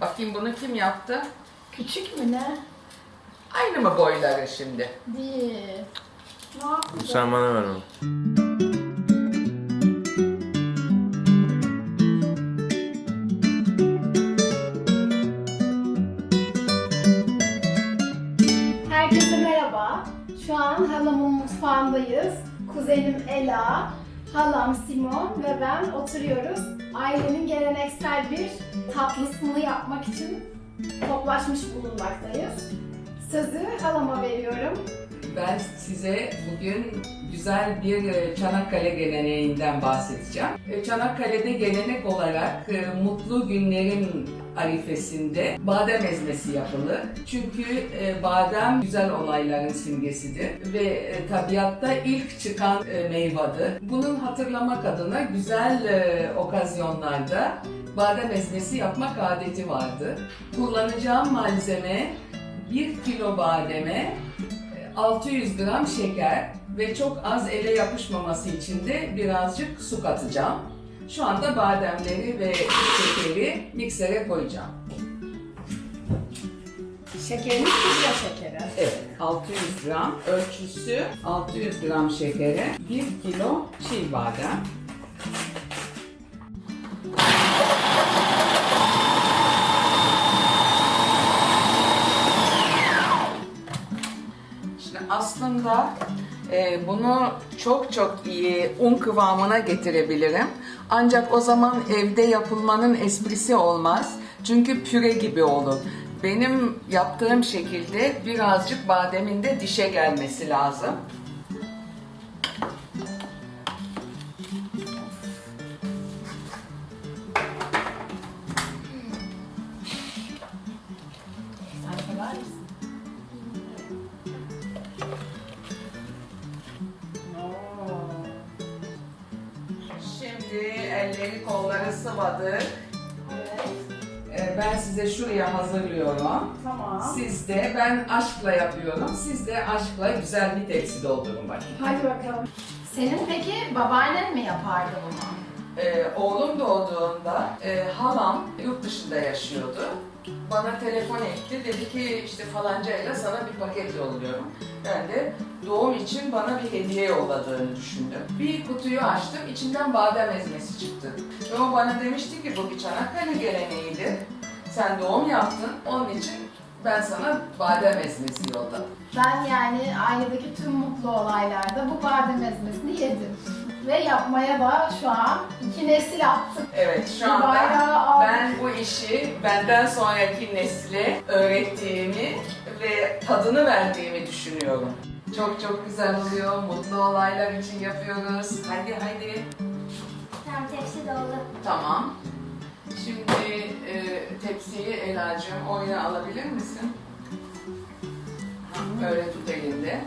Bakayım bunu kim yaptı? Küçük mü ne? Aynı mı boyları şimdi? Değil. Ne yapacağız? Sen bana ver onu. Herkese merhaba. Şu an halamın mutfağındayız. Kuzenim Ela, halam Simon ve ben oturuyoruz. Ailenin geleneksel bir tatlısını yapmak için toplaşmış bulunmaktayız. Sözü halama veriyorum. Ben size bugün güzel bir e, Çanakkale geleneğinden bahsedeceğim. E, Çanakkale'de gelenek olarak e, mutlu günlerin arifesinde badem ezmesi yapılır. Çünkü e, badem güzel olayların simgesidir ve e, tabiatta ilk çıkan e, meyvedir. Bunun hatırlamak adına güzel e, okazyonlarda badem ezmesi yapmak adeti vardı. Kullanacağım malzeme 1 kilo bademe 600 gram şeker ve çok az ele yapışmaması için de birazcık su katacağım. Şu anda bademleri ve şekeri miksere koyacağım. Şekerimiz kızla şekeri. Evet, 600 gram ölçüsü 600 gram şekere 1 kilo çiğ badem. Şimdi aslında e, bunu çok çok iyi un kıvamına getirebilirim. Ancak o zaman evde yapılmanın esprisi olmaz. Çünkü püre gibi olur. Benim yaptığım şekilde birazcık bademin de dişe gelmesi lazım. Şimdi elleri kolları sıvadık. Evet. E, ben size şuraya hazırlıyorum. Tamam. Siz de ben aşkla yapıyorum. Siz de aşkla güzel bir tepsi doldurun bakayım. Hadi bakalım. Senin peki babaannen mi yapardı bunu? Ee, oğlum doğduğunda e, halam yurt dışında yaşıyordu. Bana telefon etti. Dedi ki işte falancayla sana bir paket yolluyorum. Ben de doğum için bana bir hediye yolladığını düşündüm. Bir kutuyu açtım. içinden badem ezmesi çıktı. Ve o bana demişti ki bu bir Çanakkale geleneğidir. Sen doğum yaptın. Onun için ben sana badem ezmesi yolladım. Ben yani ailedeki tüm mutlu olaylarda bu badem ezmesini yedim. Ve yapmaya da şu an iki nesil attık. Evet şu anda bayrağı aldık. ben bu işi benden sonraki nesile öğrettiğimi ve tadını verdiğimi düşünüyorum. Çok çok güzel oluyor. Mutlu olaylar için yapıyoruz. Hadi hadi. Tamam tepsi doldu. Tamam. Şimdi e, tepsiyi Ela'cığım oyuna alabilir misin? Ha, Öyle tut elinde.